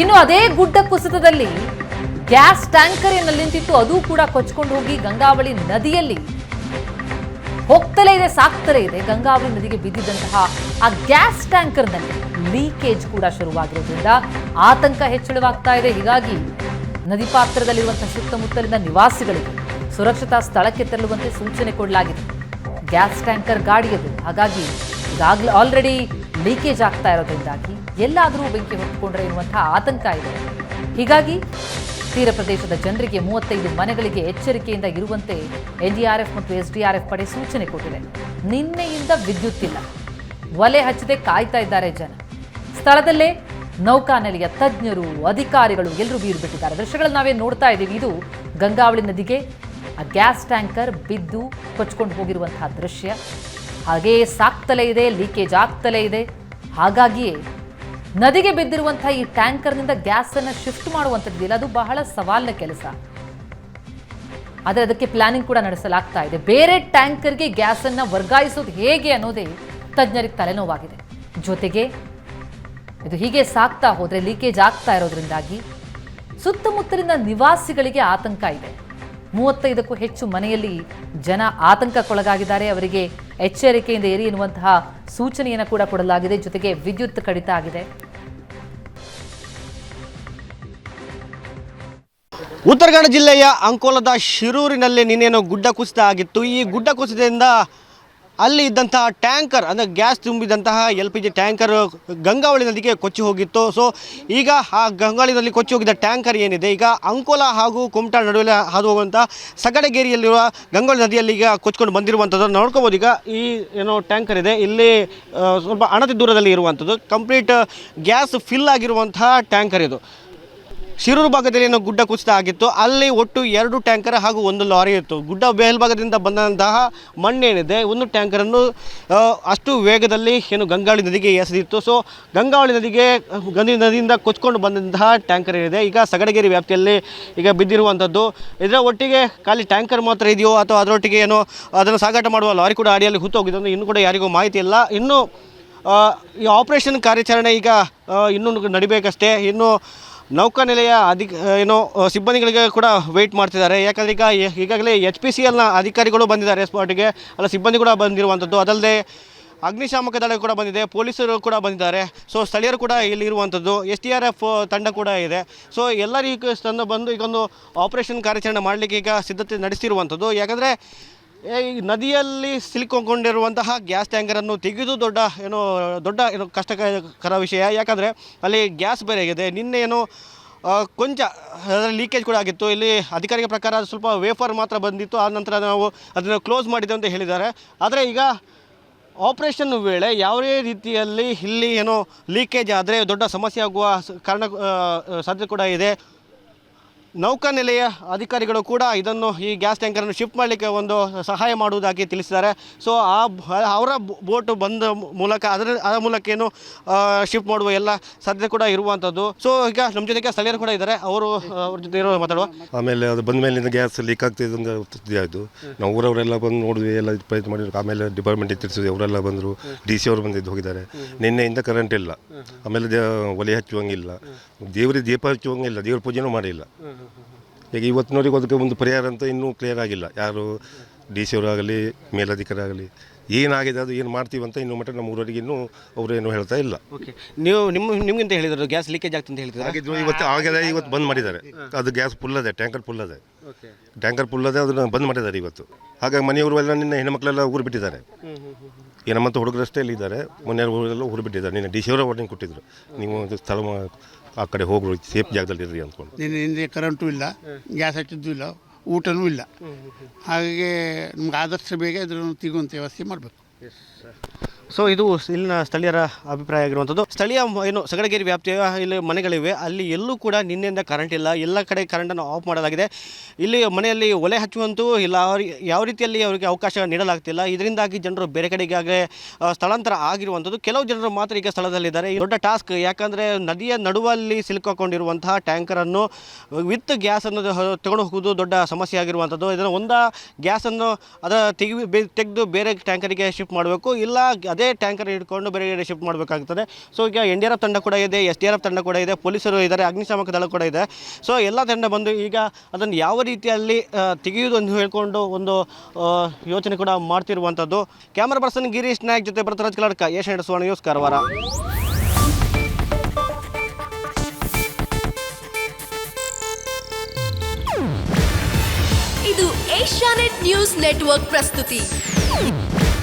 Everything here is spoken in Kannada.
ಇನ್ನು ಅದೇ ಗುಡ್ಡ ಕುಸಿತದಲ್ಲಿ ಗ್ಯಾಸ್ ಟ್ಯಾಂಕರ್ ಏನಲ್ಲಿ ನಿಂತಿತ್ತು. ಅದು ಕೂಡ ಕೊಚ್ಕೊಂಡು ಹೋಗಿ ಗಂಗಾವಳಿ ನದಿಯಲ್ಲಿ. ಹೋಗ್ತಲೇ ಇದೆ, ಸಾಕ್ತಲೇ ಇದೆ. ಗಂಗಾವಳಿ ನದಿಗೆ ಬಿದ್ದಿದ್ದಂತಹ ಆ ಗ್ಯಾಸ್ ಟ್ಯಾಂಕರ್ನಲ್ಲಿ ಲೀಕೇಜ್ ಕೂಡ ಶುರುವಾಗಿರೋದ್ರಿಂದ ಆತಂಕ ಹೆಚ್ಚಳವಾಗ್ತಾ ಇದೆ. ಹೀಗಾಗಿ ನದಿ ಪಾತ್ರದಲ್ಲಿರುವಂತಹ ಸುತ್ತಮುತ್ತಲಿನ ನಿವಾಸಿಗಳಿಗೆ ಸುರಕ್ಷತಾ ಸ್ಥಳಕ್ಕೆ ತೆರಳುವಂತೆ ಸೂಚನೆ ಕೊಡಲಾಗಿದೆ. ಗ್ಯಾಸ್ ಟ್ಯಾಂಕರ್ ಗಾಡಿಯದು. ಹಾಗಾಗಿ ಈಗಾಗಲೇ ಆಲ್ರೆಡಿ ಲೀಕೇಜ್ ಆಗ್ತಾ ಇರೋದ್ರಿಂದಾಗಿ ಎಲ್ಲಾದರೂ ಬೆಂಕಿ ಹೊತ್ಕೊಂಡ್ರೆ ಇರುವಂತಹ ಆತಂಕ ಇದೆ. ಹೀಗಾಗಿ ತೀರ ಪ್ರದೇಶದ ಜನರಿಗೆ ಮೂವತ್ತೈದು ಮನೆಗಳಿಗೆ ಎಚ್ಚರಿಕೆಯಿಂದ ಇರುವಂತೆ ಎನ್ಡಿಆರ್ಎಫ್ ಮತ್ತು ಎಸ್ಡಿಆರ್ಎಫ್ ಪಡೆ ಸೂಚನೆ ಕೊಟ್ಟಿದೆ. ನಿನ್ನೆಯಿಂದ ವಿದ್ಯುತ್ ಇಲ್ಲ. ಒಲೆ ಹಚ್ಚದೆ ಕಾಯ್ತಾ ಇದ್ದಾರೆ ಜನ. ಸ್ಥಳದಲ್ಲೇ ನೌಕಾನೆಲೆಯ ತಜ್ಞರು, ಅಧಿಕಾರಿಗಳು ಎಲ್ಲರೂ ಬೀರು ಬಿಟ್ಟಿದ್ದಾರೆ. ದೃಶ್ಯಗಳನ್ನು ನಾವೇ ನೋಡ್ತಾ ಇದ್ದೀವಿ, ಇದು ಗಂಗಾವಳಿ ನದಿಗೆ ಆ ಗ್ಯಾಸ್ ಟ್ಯಾಂಕರ್ ಬಿದ್ದು ಕೊಚ್ಕೊಂಡು ಹೋಗಿರುವಂತಹ ದೃಶ್ಯ. ಹಾಗೆಯೇ ಸಾಕ್ತಲೇ ಇದೆ ಲೀಕೇಜ್ ಆಗ್ತಲೇ ಇದೆ. ಹಾಗಾಗಿಯೇ ನದಿಗೆ ಬಿದ್ದಿರುವಂಥ ಈ ಟ್ಯಾಂಕರ್ನಿಂದ ಗ್ಯಾಸನ್ನು ಶಿಫ್ಟ್ ಮಾಡುವಂಥದ್ದಿಲ್ಲ ಅದು ಬಹಳ ಸವಾಲಿನ ಕೆಲಸ. ಆದರೆ ಅದಕ್ಕೆ ಪ್ಲಾನಿಂಗ್ ಕೂಡ ನಡೆಸಲಾಗ್ತಾ ಇದೆ. ಬೇರೆ ಟ್ಯಾಂಕರ್ಗೆ ಗ್ಯಾಸನ್ನು ವರ್ಗಾಯಿಸೋದು ಹೇಗೆ ಅನ್ನೋದೇ ತಜ್ಞರಿಗೆ ತಲೆನೋವಾಗಿದೆ. ಜೊತೆಗೆ ಇದು ಹೀಗೆ ಸಾಕ್ತಾ ಹೋದರೆ ಲೀಕೇಜ್ ಆಗ್ತಾ ಇರೋದ್ರಿಂದಾಗಿ ಸುತ್ತಮುತ್ತಲಿನ ನಿವಾಸಿಗಳಿಗೆ ಆತಂಕ ಇದೆ. ಮೂವತ್ತೈದಕ್ಕೂ ಹೆಚ್ಚು ಮನೆಯಲ್ಲಿ ಜನ ಆತಂಕಕ್ಕೊಳಗಾಗಿದ್ದಾರೆ. ಅವರಿಗೆ ಎಚ್ಚರಿಕೆಯಿಂದ ಏರಿ ಎನ್ನುವಂತಹ ಸೂಚನೆಯನ್ನು ಕೂಡ ಕೊಡಲಾಗಿದೆ. ಜೊತೆಗೆ ವಿದ್ಯುತ್ ಕಡಿತ ಆಗಿದೆ. ಉತ್ತರಕನ್ನಡ ಜಿಲ್ಲೆಯ ಅಂಕೋಲದ ಶಿರೂರಿನಲ್ಲಿ ನಿನ್ನೇನು ಗುಡ್ಡ ಕುಸಿತ ಆಗಿತ್ತು. ಈ ಗುಡ್ಡ ಕುಸಿತದಿಂದ ಅಲ್ಲಿ ಇದ್ದಂತಹ ಟ್ಯಾಂಕರ್, ಅಂದರೆ gas ತುಂಬಿದಂತಹ L P G tanker Gangavali ನದಿಗೆ ಕೊಚ್ಚಿ ಹೋಗಿತ್ತು. ಸೊ ಈಗ ಆ ಗಂಗಾವಳಿ ನದಿ ಕೊಚ್ಚಿ ಹೋಗಿದ್ದ ಟ್ಯಾಂಕರ್ ಏನಿದೆ, ಈಗ ಅಂಕೋಲಾ ಹಾಗೂ ಕುಮಟಾ ನಡುವೆ ಹಾದು ಹೋಗುವಂಥ ಸಗಡಗೇರಿಯಲ್ಲಿರುವ ಗಂಗಾವಳಿ ನದಿಯಲ್ಲಿ ಈಗ ಕೊಚ್ಕೊಂಡು ಬಂದಿರುವಂಥದ್ದು ನೋಡ್ಕೋಬೋದು. ಈಗ ಈ ಏನೋ ಟ್ಯಾಂಕರ್ ಇದೆ, ಇಲ್ಲಿ ಸ್ವಲ್ಪ ಅಣತಿ ದೂರದಲ್ಲಿ ಇರುವಂಥದ್ದು ಕಂಪ್ಲೀಟ್ ಗ್ಯಾಸ್ ಫಿಲ್ ಆಗಿರುವಂತಹ ಟ್ಯಾಂಕರ್ ಇದು. ಶಿರೂರು ಭಾಗದಲ್ಲಿ ಏನೋ ಗುಡ್ಡ ಕುಸಿತ ಆಗಿತ್ತು. ಅಲ್ಲಿ ಒಟ್ಟು ಎರಡು ಟ್ಯಾಂಕರ್ ಹಾಗೂ ಒಂದು ಲಾರಿ ಇತ್ತು. ಗುಡ್ಡ ಮೇಲ್ಭಾಗದಿಂದ ಬಂದಂತಹ ಮಣ್ಣೇನಿದೆ, ಒಂದು ಟ್ಯಾಂಕರನ್ನು ಅಷ್ಟು ವೇಗದಲ್ಲಿ ಏನು ಗಂಗಾವಳಿ ನದಿಗೆ ಎಸೆದಿತ್ತು. ಸೊ ಗಂಗಾವಳಿ ನದಿಗೆ ಗಂಧಿ ನದಿಯಿಂದ ಕೊಚ್ಕೊಂಡು ಬಂದಂತಹ ಟ್ಯಾಂಕರ್ ಏನಿದೆ, ಈಗ ಸಗಡಗೇರಿ ವ್ಯಾಪ್ತಿಯಲ್ಲಿ ಈಗ ಬಿದ್ದಿರುವಂಥದ್ದು. ಇದರ ಒಟ್ಟಿಗೆ ಖಾಲಿ ಟ್ಯಾಂಕರ್ ಮಾತ್ರ ಇದೆಯೋ ಅಥವಾ ಅದರೊಟ್ಟಿಗೆ ಏನೋ ಅದನ್ನು ಸಾಗಾಟ ಮಾಡುವ ಲಾರಿ ಕೂಡ ಅಡಿಯಲ್ಲಿ ಹೂತೋಗಿದೆ ಅಂತ ಇನ್ನೂ ಕೂಡ ಯಾರಿಗೂ ಮಾಹಿತಿ ಇಲ್ಲ. ಇನ್ನು ಈ ಆಪರೇಷನ್ ಕಾರ್ಯಾಚರಣೆ ಈಗ ಇನ್ನೂ ನಡಿಬೇಕಷ್ಟೇ. ಇನ್ನು ನೌಕಾನೆಲೆಯ ಅಧಿಕ, ಏನು ಸಿಬ್ಬಂದಿಗಳಿಗೆ ಕೂಡ ವೆಯ್ಟ್ ಮಾಡ್ತಿದ್ದಾರೆ. ಯಾಕಂದರೆ ಈಗ ಈಗಾಗಲೇ ಎಚ್ ಪಿ ಸಿ ಎಲ್ನ ಅಧಿಕಾರಿಗಳು ಬಂದಿದ್ದಾರೆ ಸ್ಪಾಟಿಗೆ. ಅಲ್ಲ, ಸಿಬ್ಬಂದಿ ಕೂಡ ಬಂದಿರುವಂಥದ್ದು. ಅದಲ್ಲದೆ ಅಗ್ನಿಶಾಮಕ ದಳ ಕೂಡ ಬಂದಿದೆ. ಪೊಲೀಸರು ಕೂಡ ಬಂದಿದ್ದಾರೆ. ಸೊ ಸ್ಥಳೀಯರು ಕೂಡ ಇಲ್ಲಿ ಇರುವಂಥದ್ದು. ಎಸ್ ಟಿ ಆರ್ ಎಫ್ ತಂಡ ಕೂಡ ಇದೆ. ಸೊ ಎಲ್ಲರಿಗೂ ತಂದು ಬಂದು ಈಗೊಂದು ಆಪರೇಷನ್ ಕಾರ್ಯಾಚರಣೆ ಮಾಡಲಿಕ್ಕೆ ಈಗ ಸಿದ್ಧತೆ ನಡೆಸಿರುವಂಥದ್ದು. ಯಾಕಂದರೆ ಈ ನದಿಯಲ್ಲಿ ಸಿಲುಕೊಂಡಿರುವಂತಹ ಗ್ಯಾಸ್ ಟ್ಯಾಂಕರನ್ನು ತೆಗೆದು ದೊಡ್ಡ ಏನು ದೊಡ್ಡ ಏನು ಕಷ್ಟಕರ ವಿಷಯ. ಯಾಕಂದರೆ ಅಲ್ಲಿ ಗ್ಯಾಸ್ ಬೇರೆ ಆಗಿದೆ. ನಿನ್ನೆ ಏನು ಕೊಂಚ, ಅದರಲ್ಲಿ ಲೀಕೇಜ್ ಕೂಡ ಆಗಿತ್ತು. ಇಲ್ಲಿ ಅಧಿಕಾರಿಗಳ ಪ್ರಕಾರ ಸ್ವಲ್ಪ ವೇಫರ್ ಮಾತ್ರ ಬಂದಿತ್ತು. ಆ ನಂತರ ನಾವು ಅದನ್ನು ಕ್ಲೋಸ್ ಮಾಡಿದೆ ಅಂತ ಹೇಳಿದ್ದಾರೆ. ಆದರೆ ಈಗ ಆಪರೇಷನ್ ವೇಳೆ ಯಾವುದೇ ರೀತಿಯಲ್ಲಿ ಇಲ್ಲಿ ಏನೋ ಲೀಕೇಜ್ ಆದರೆ ದೊಡ್ಡ ಸಮಸ್ಯೆ ಆಗುವ ಕಾರಣ ಸಾಧ್ಯತೆ ಕೂಡ ಇದೆ. ನೌಕಾನೆಲೆಯ ಅಧಿಕಾರಿಗಳು ಕೂಡ ಇದನ್ನು ಈ ಗ್ಯಾಸ್ ಟ್ಯಾಂಕರನ್ನು ಶಿಫ್ಟ್ ಮಾಡಲಿಕ್ಕೆ ಒಂದು ಸಹಾಯ ಮಾಡುವುದಾಗಿ ತಿಳಿಸಿದ್ದಾರೆ. ಸೊ ಆ ಅವರ ಬೋಟ್ ಬಂದ ಮೂಲಕ ಅದರ ಅದರ ಮೂಲಕ ಏನು ಶಿಫ್ಟ್ ಮಾಡುವ ಎಲ್ಲ ಸಾಧ್ಯತೆ ಕೂಡ ಇರುವಂಥದ್ದು ಸೊ ಈಗ ನಮ್ಮ ಜೊತೆಗೆ ಸ್ಥಳೀಯರು ಕೂಡ ಇದ್ದಾರೆ. ಅವರು, ಅವ್ರ ಜೊತೆ ಇರೋ ಮಾತಾಡುವ. ಆಮೇಲೆ ಅದು ಬಂದ ಮೇಲಿಂದ ಗ್ಯಾಸ್ ಲೀಕ್ ಆಗ್ತಿದೆ ಇದಾಯಿತು ನಾವು ಊರವರೆಲ್ಲ ಬಂದು ನೋಡಿದ್ವಿ, ಎಲ್ಲ ಪ್ರಯತ್ನ ಮಾಡಿದ್ರು. ಆಮೇಲೆ ಡಿಪಾರ್ಟ್ಮೆಂಟಿಗೆ ತಿಳಿಸಿದ್ವಿ, ಅವರೆಲ್ಲ ಬಂದರು. ಡಿ ಸಿ ಅವರು ಬಂದಿದ್ದು, ಹೋಗಿದ್ದಾರೆ. ನಿನ್ನೆಯಿಂದ ಕರೆಂಟ್ ಇಲ್ಲ. ಆಮೇಲೆ ಒಲೆ ಹಚ್ಚುವಂಗಿಲ್ಲ. ದೇವರಿಗೆ ದೀಪ ಹಚ್ಚುವಂಗಿಲ್ಲ. ದೇವ್ರ ಪೂಜೆನೂ ಮಾಡಿಲ್ಲ. ಈಗ ಇವತ್ತಿನವರೆಗೆ ಅದಕ್ಕೆ ಒಂದು ಪರಿಹಾರ ಅಂತ ಇನ್ನೂ ಕ್ಲಿಯರ್ ಆಗಿಲ್ಲ. ಯಾರು ಡಿ ಸಿ ಅವರಾಗಲಿ ಮೇಲಧಿಕಾರಿ ಆಗಲಿ ಏನಾಗಿದೆ ಅದು ಏನು ಮಾಡ್ತೀವಿ ಅಂತ ಇನ್ನೂ ಮಟ್ಟ ನಮ್ಮ ಊರವರಿಗೆ ಇನ್ನೂ ಅವರೇನು ಹೇಳ್ತಾ ಇಲ್ಲ. ಓಕೆ ನೀವು ನಿಮ್ಮ ನಿಮಗಿಂತ ಹೇಳಿದ್ರು ಗ್ಯಾಸ್ ಲೀಕೇಜ್ ಆಗ್ತಂತ ಹೇಳ್ತಿದ್ರು ಇವತ್ತು ಆಗಿದೆ ಇವತ್ತು ಬಂದ್ ಮಾಡಿದ್ದಾರೆ. ಅದು ಗ್ಯಾಸ್ ಫುಲ್ ಅದೇ ಟ್ಯಾಂಕರ್ ಫುಲ್ ಅದೇ. ಟ್ಯಾಂಕರ್ ಫುಲ್ ಅದೇ ಅದನ್ನು ಬಂದ್ ಮಾಡಿದ್ದಾರೆ ಇವತ್ತು. ಹಾಗಾಗಿ ಮನೆಯವರು ಎಲ್ಲ ನಿನ್ನೆ ಹೆಣ್ಮಕ್ಳೆಲ್ಲ ಊರು ಬಿಟ್ಟಿದ್ದಾರೆ. ಏನಮ್ಮಂತ ನಮ್ಮಂತ ಹುಡುಗರಷ್ಟೇ ಇಲ್ಲಿದ್ದಾರೆ ಮನೆಯವ್ರೆಲ್ಲ ಊರೆಲ್ಲ ಊರು ಬಿಟ್ಟಿದ್ದಾರೆ. ನಿನ್ನೆ ಡಿ ಸಿ ಅವರ ವಾರ್ನಿಂಗ್ ಕೊಟ್ಟಿದ್ರು. ನೀವು ಒಂದು ಸ್ಥಳ ಆ ಕಡೆ ಹೋಗಿ ಸೇಫ್ ಜಾಗದಲ್ಲಿ ಇರ್ರಿ ಅಂದ್ಕೊಂಡು. ನಿನ್ನೆ ಹಿಂದೆ ಕರೆಂಟು ಇಲ್ಲ ಗ್ಯಾಸ್ ಹಚ್ಚಿದ್ದು ಇಲ್ಲ ಊಟನೂ ಇಲ್ಲ. ಹಾಗಾಗಿ ನಮ್ಗೆ ಆದಷ್ಟು ಬೇಗ ಇದನ್ನು ತಿಗುವಂಥ ವ್ಯವಸ್ಥೆ ಮಾಡಬೇಕು. ಸೊ ಇದು ಇಲ್ಲಿನ ಸ್ಥಳೀಯರ ಅಭಿಪ್ರಾಯ ಆಗಿರುವಂಥದ್ದು ಸ್ಥಳೀಯ ಏನು ಸಗಡಗೇರಿ ವ್ಯಾಪ್ತಿಯ ಇಲ್ಲಿ ಮನೆಗಳಿವೆ. ಅಲ್ಲಿ ಎಲ್ಲೂ ಕೂಡ ನಿನ್ನೆಯಿಂದ ಕರೆಂಟ್ ಇಲ್ಲ. ಎಲ್ಲ ಕಡೆ ಕರೆಂಟನ್ನು ಆಫ್ ಮಾಡಲಾಗಿದೆ. ಇಲ್ಲಿ ಮನೆಯಲ್ಲಿ ಒಲೆ ಹಚ್ಚುವಂತೂ ಇಲ್ಲ. ಯಾವ ರೀತಿಯಲ್ಲಿ ಅವರಿಗೆ ಅವಕಾಶ ನೀಡಲಾಗ್ತಿಲ್ಲ. ಇದರಿಂದಾಗಿ ಜನರು ಬೇರೆ ಕಡೆಗಾಗಲೇ ಸ್ಥಳಾಂತರ ಆಗಿರುವಂಥದ್ದು. ಕೆಲವು ಜನರು ಮಾತ್ರ ಈಗ ಸ್ಥಳದಲ್ಲಿದ್ದಾರೆ. ದೊಡ್ಡ ಟಾಸ್ಕ್ ಯಾಕಂದರೆ ನದಿಯ ನಡುವಲ್ಲಿ ಸಿಲುಕೊಂಡಿರುವಂತಹ ಟ್ಯಾಂಕರನ್ನು ವಿತ್ ಗ್ಯಾಸನ್ನು ತಗೊಂಡು ಹೋಗುವುದು ದೊಡ್ಡ ಸಮಸ್ಯೆ ಆಗಿರುವಂಥದ್ದು. ಇದನ್ನು ಒಂದ ಗ್ಯಾಸನ್ನು ಅದರ ತೆಗಿ ತೆಗೆದು ಬೇರೆ ಟ್ಯಾಂಕರಿಗೆ ಶಿಫ್ಟ್ ಮಾಡಬೇಕು. ಇಲ್ಲ, ಅದೇ ಅದೇ ಟ್ಯಾಂಕರ್ ಹಿಡ್ಕೊಂಡು ಬೇರೆ ಕಡೆ ಶಿಫ್ಟ್ ಮಾಡಬೇಕಾಗ್ತದೆ. ಸೊ ಈಗ ಎನ್ ಡಿ ಆರ್ ತಂಡ ಕೂಡ ಇದೆ ಎಸ್ ಡಿ ಆರ್ ಎಫ್ ತಂಡ ಕೂಡ ಇದೆ, ಪೊಲೀಸರು ಇದ್ದಾರೆ, ಅಗ್ನಿಶಾಮಕ ದಳ ಕೂಡ ಇದೆ. ಸೊ ಎಲ್ಲ ತಂಡ ಬಂದು ಈಗ ಅದನ್ನು ಯಾವ ರೀತಿಯಲ್ಲಿ ತೆಗೆಯುವುದು ಅಂತ ಹೇಳ್ಕೊಂಡು ಒಂದು ಯೋಚನೆ ಕೂಡ ಮಾಡ್ತಿರುವಂಥದ್ದು. ಕ್ಯಾಮರಾ ಪರ್ಸನ್ ಗಿರೀಶ್ ನಾಯಕ್ ಜೊತೆ ಭರತರಾಜ್ ಕಲಡ್ಕ ಯಶ್ ಸುವರ್ಣ ನ್ಯೂಸ್ ಕಾರವಾರ ಇದು ಏಷ್ಯಾನೆಟ್ ನ್ಯೂಸ್ ನೆಟ್ವರ್ಕ್ ಪ್ರಸ್ತುತಿ.